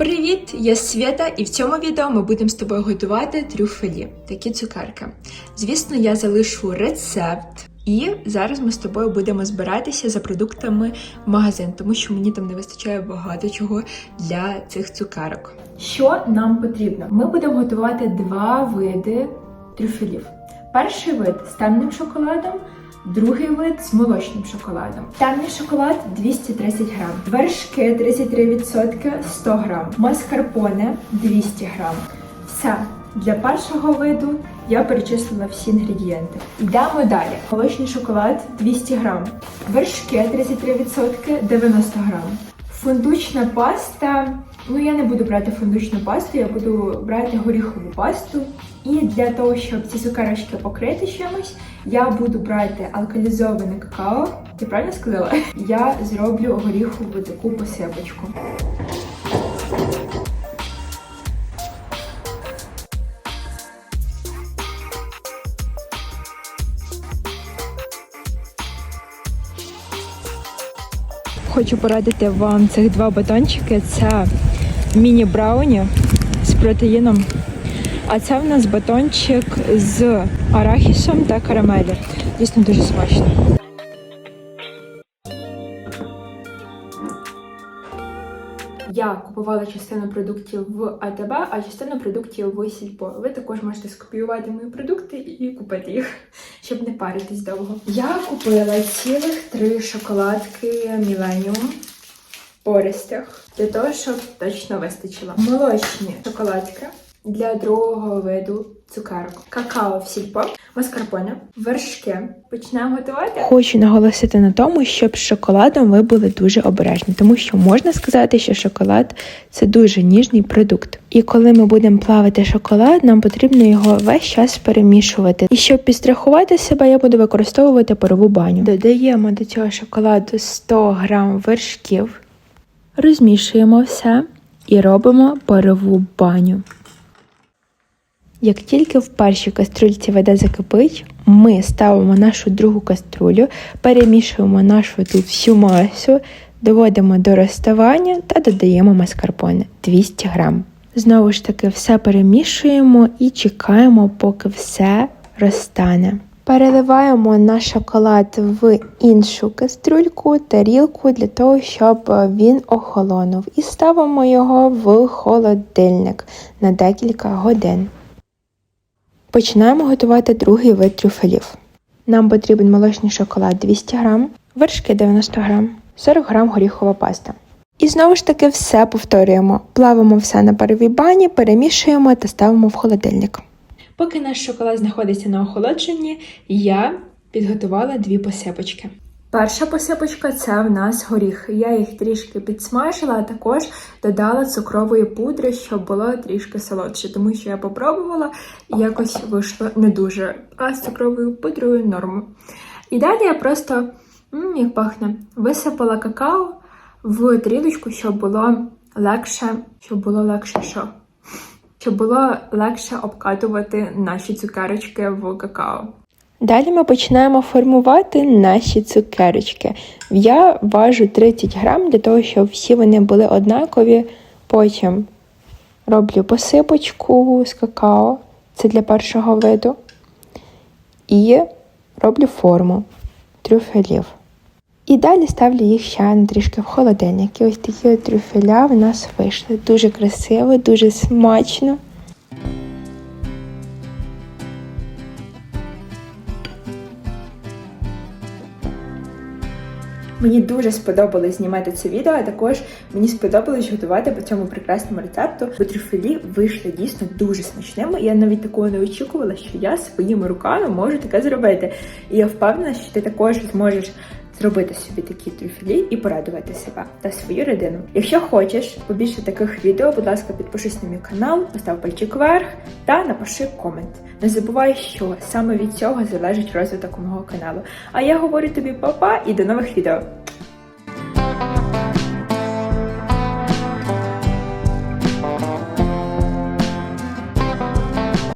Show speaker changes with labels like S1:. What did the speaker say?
S1: Привіт, я Свята, і в цьому відео ми будемо з тобою готувати трюфелі, такі цукерки. Звісно, я залишу рецепт, і зараз ми з тобою будемо збиратися за продуктами в магазин, тому що мені там не вистачає багато чого для цих цукерок. Що нам потрібно? Ми будемо готувати два види трюфелів. Перший вид з темним шоколадом. Другий вид з молочним шоколадом. Темний шоколад 230 грам, вершки 33% 100 грам, маскарпоне 200 грам. Все. Для першого виду я перечислила всі інгредієнти. Йдемо далі. Молочний шоколад 200 грам, вершки 33% 90 грам. Фундучна паста. Ну, я не буду брати фундучну пасту, я буду брати горіхову пасту. І для того, щоб ці цукерочки покрити чимось, я буду брати алкалізоване какао. Я правильно сказала? Я зроблю горіхову таку посипочку. Хочу порадити вам цих два батончики. Це міні-брауні з протеїном. А це в нас батончик з арахісом та карамелі. Дійсно дуже смачно. Я купувала частину продуктів в АТБ, а частину продуктів в Сільпо. Ви також можете скопіювати мої продукти і купити їх, щоб не паритись довго. Я купила цілих три шоколадки Millennium пористих для того, щоб точно вистачило. Молочні шоколадки для другого виду цукерок. Какао в сільпо, маскарпоне, вершки. Почнемо готувати. Хочу наголосити на тому, щоб з шоколадом ви були дуже обережні, тому що можна сказати, що шоколад це дуже ніжний продукт. І коли ми будемо плавити шоколад, нам потрібно його весь час перемішувати. І щоб підстрахувати себе, я буду використовувати парову баню. Додаємо до цього шоколаду 100 грам вершків, розмішуємо все і робимо парову баню. Як тільки в першій каструльці вода закипить, ми ставимо нашу другу каструлю, перемішуємо нашу тут всю масу, доводимо до розставання та додаємо маскарпоне 200 грам. Знову ж таки, все перемішуємо і чекаємо, поки все розтане. Переливаємо наш шоколад в іншу каструльку, тарілку для того, щоб він охолонув, і ставимо його в холодильник на декілька годин. Починаємо готувати другий вид трюфелів. Нам потрібен молочний шоколад 200 г, вершки 90 г, 40 г горіхова паста. І знову ж таки все повторюємо. Плавимо все на паровій бані, перемішуємо та ставимо в холодильник. Поки наш шоколад знаходиться на охолодженні, я підготувала дві посипочки. Перша посипочка це в нас горіхи. Я їх трішки підсмажила, а також додала цукрової пудри, щоб було трішки солодше, тому що я попробувала і якось вийшло не дуже. А з цукровою пудрою норму. І далі я просто, м, як пахне, висипала какао в трілочку, щоб було легше, щоб було легше що? Щоб було легше обкатувати наші цукерочки в какао. Далі ми починаємо формувати наші цукерочки. Я важу 30 грам для того, щоб всі вони були однакові. Потім роблю посипочку з какао, це для першого виду. І роблю форму трюфелів. І далі ставлю їх ще на трішки в холодильник. І ось такі от трюфеля в нас вийшли. Дуже красиво, дуже смачно. Мені дуже сподобалось знімати це відео, а також мені сподобалось готувати по цьому прекрасному рецепту, бо трюфелі вийшли дійсно дуже смачними. Я навіть такого не очікувала, що я своїми руками можу таке зробити. І я впевнена, що ти також зможеш зробити собі такі трюфелі і порадувати себе та свою родину. Якщо хочеш побільше таких відео, будь ласка, підпишись на мій канал, постав пальчик вверх та напиши комент. Не забувай, що саме від цього залежить розвиток мого каналу. А я говорю тобі па-па і до нових відео.